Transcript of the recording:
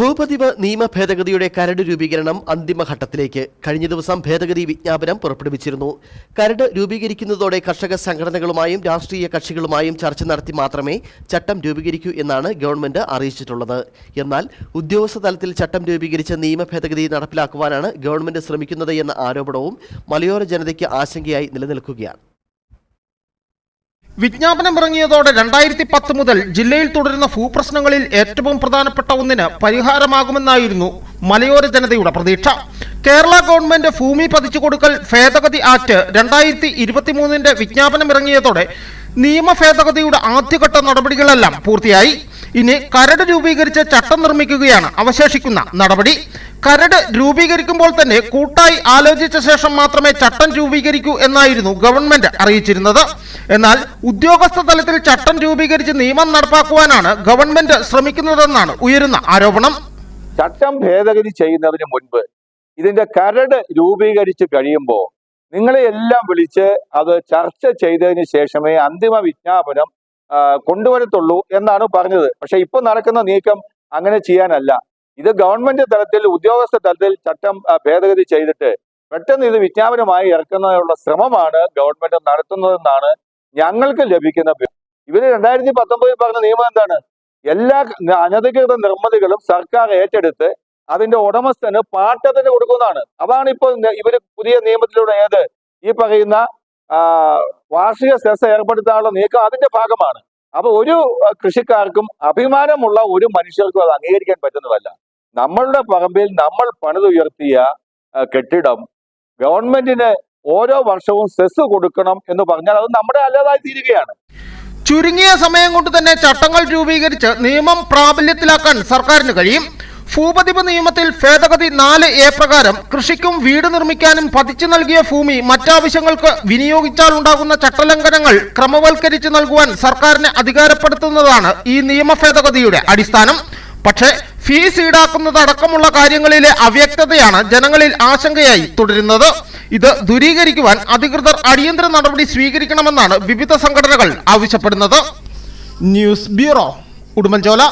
ഭൂപതിവ് നിയമ ഭേദഗതിയുടെ കരട് രൂപീകരണം അന്തിമഘട്ടത്തിലേക്ക് കഴിഞ്ഞ ദിവസം ഭേദഗതി വിജ്ഞാപനം പുറപ്പെടുവിച്ചിരുന്നു. കരട് രൂപീകരിക്കുന്നതോടെ കർഷക സംഘടനകളുമായും രാഷ്ട്രീയ കക്ഷികളുമായും ചർച്ച നടത്തി മാത്രമേ ചട്ടം രൂപീകരിക്കൂ എന്നാണ് ഗവൺമെന്റ് അറിയിച്ചിട്ടുള്ളത്. എന്നാൽ ഉദ്യോഗസ്ഥ തലത്തിൽ ചട്ടം രൂപീകരിച്ച നിയമ ഭേദഗതി നടപ്പിലാക്കുവാനാണ് ഗവൺമെന്റ് ശ്രമിക്കുന്നത് എന്ന ആരോപണവും മലയോര ജനതയ്ക്ക് ആശങ്കയായി നിലനിൽക്കുകയാണ്. വിജ്ഞാപനം ഇറങ്ങിയതോടെ രണ്ടായിരത്തി പത്ത് മുതൽ ജില്ലയിൽ തുടരുന്ന ഭൂപ്രശ്നങ്ങളിൽ ഏറ്റവും പ്രധാനപ്പെട്ട ഒന്നിന് പരിഹാരമാകുമെന്നായിരുന്നു മലയോര ജനതയുടെ പ്രതീക്ഷ. കേരള ഗവൺമെന്റ് ഭൂമി പതിച്ചു കൊടുക്കൽ ഭേദഗതി ആക്ട് രണ്ടായിരത്തി ഇരുപത്തിമൂന്നിന്റെ വിജ്ഞാപനം ഇറങ്ങിയതോടെ നിയമ ഭേദഗതിയുടെ ആദ്യഘട്ട നടപടികളെല്ലാം പൂർത്തിയായി. ഇനി കരട് രൂപീകരിച്ച് ചട്ടം നിർമ്മിക്കുകയാണ് അവശേഷിക്കുന്ന നടപടി. കരട് രൂപീകരിക്കുമ്പോൾ തന്നെ കൂട്ടായി ആലോചിച്ച ശേഷം മാത്രമേ ചട്ടം രൂപീകരിക്കൂ എന്നായിരുന്നു ഗവൺമെന്റ് അറിയിച്ചിരുന്നത്. എന്നാൽ ഉദ്യോഗസ്ഥ തലത്തിൽ ചട്ടം രൂപീകരിച്ച് നിയമം നടപ്പാക്കുവാനാണ് ഗവൺമെന്റ് ശ്രമിക്കുന്നതെന്നാണ് ഉയരുന്ന ആരോപണം. ചട്ടം ഭേദഗതി ചെയ്യുന്നതിന് മുൻപ് ഇതിന്റെ കരട് രൂപീകരിച്ച് കഴിയുമ്പോൾ നിങ്ങളെ എല്ലാം വിളിച്ച് അത് ചർച്ച ചെയ്തതിന് ശേഷമേ അന്തിമ വിജ്ഞാപനം കൊണ്ടുവരത്തുള്ളൂ എന്നാണ് പറഞ്ഞത്. പക്ഷെ ഇപ്പൊ നടക്കുന്ന നീക്കം അങ്ങനെ ചെയ്യാനല്ല. ഇത് ഗവൺമെന്റ് തലത്തിൽ ഉദ്യോഗസ്ഥ തലത്തിൽ ചട്ടം ഭേദഗതി ചെയ്തിട്ട് പെട്ടെന്ന് ഇത് വിജ്ഞാപനമായി ഇറക്കുന്നതിനുള്ള ശ്രമമാണ് ഗവൺമെന്റ് നടത്തുന്നതെന്നാണ് ഞങ്ങൾക്ക് ലഭിക്കുന്ന ഇവർ രണ്ടായിരത്തി പത്തൊമ്പതിൽ പറഞ്ഞ നിയമം എന്താണ്? എല്ലാ അനധികൃത നിർമ്മിതികളും സർക്കാർ ഏറ്റെടുത്ത് അതിന്റെ ഉടമസ്ഥന് പാട്ടത്തിന് കൊടുക്കുന്നതാണ്. അതാണ് ഇപ്പോൾ ഇവർ പുതിയ നിയമത്തിലൂടെ ഏത്? ഈ പറയുന്ന വാർഷിക സെസ് ഏർപ്പെടുത്താനുള്ള നീക്കം അതിന്റെ ഭാഗമാണ്. അപ്പൊ ഒരു കൃഷിക്കാർക്കും അഭിമാനമുള്ള ഒരു മനുഷ്യർക്കും അത് അംഗീകരിക്കാൻ പറ്റുന്നതല്ല. നമ്മളുടെ പറമ്പിൽ നമ്മൾ പണിതുയർത്തിയ കെട്ടിടം ഗവൺമെന്റിന് ഓരോ വർഷവും സെസ് കൊടുക്കണം എന്ന് പറഞ്ഞാൽ അത് നമ്മുടെ അല്ലാതായി തീരുകയാണ്. ചുരുങ്ങിയ സമയം കൊണ്ട് തന്നെ ചട്ടങ്ങൾ രൂപീകരിച്ച് നിയമം പ്രാബല്യത്തിലാക്കാൻ സർക്കാരിന് കഴിയും. ഭൂപതിപ് നിയമത്തിൽ ഭേദഗതി നാല് എ പ്രകാരം കൃഷിക്കും വീട് നിർമ്മിക്കാനും പതിച്ചു നൽകിയ ഭൂമി മറ്റാവശ്യങ്ങൾക്ക് വിനിയോഗിച്ചാൽ ഉണ്ടാകുന്ന ചട്ടലംഘനങ്ങൾ ക്രമവൽക്കരിച്ച് നൽകുവാൻ സർക്കാരിനെ അധികാരപ്പെടുത്തുന്നതാണ് ഈ നിയമ ഭേദഗതിയുടെ അടിസ്ഥാനം. പക്ഷേ ഫീസ് ഈടാക്കുന്നത് അടക്കമുള്ള കാര്യങ്ങളിലെ അവ്യക്തതയാണ് ജനങ്ങളിൽ ആശങ്കയായി തുടരുന്നത്. ഇത് ദൂരീകരിക്കുവാൻ അധികൃതർ അടിയന്തര നടപടി സ്വീകരിക്കണമെന്നാണ് വിവിധ സംഘടനകൾ ആവശ്യപ്പെടുന്നത്. News bureau Udumbanchola.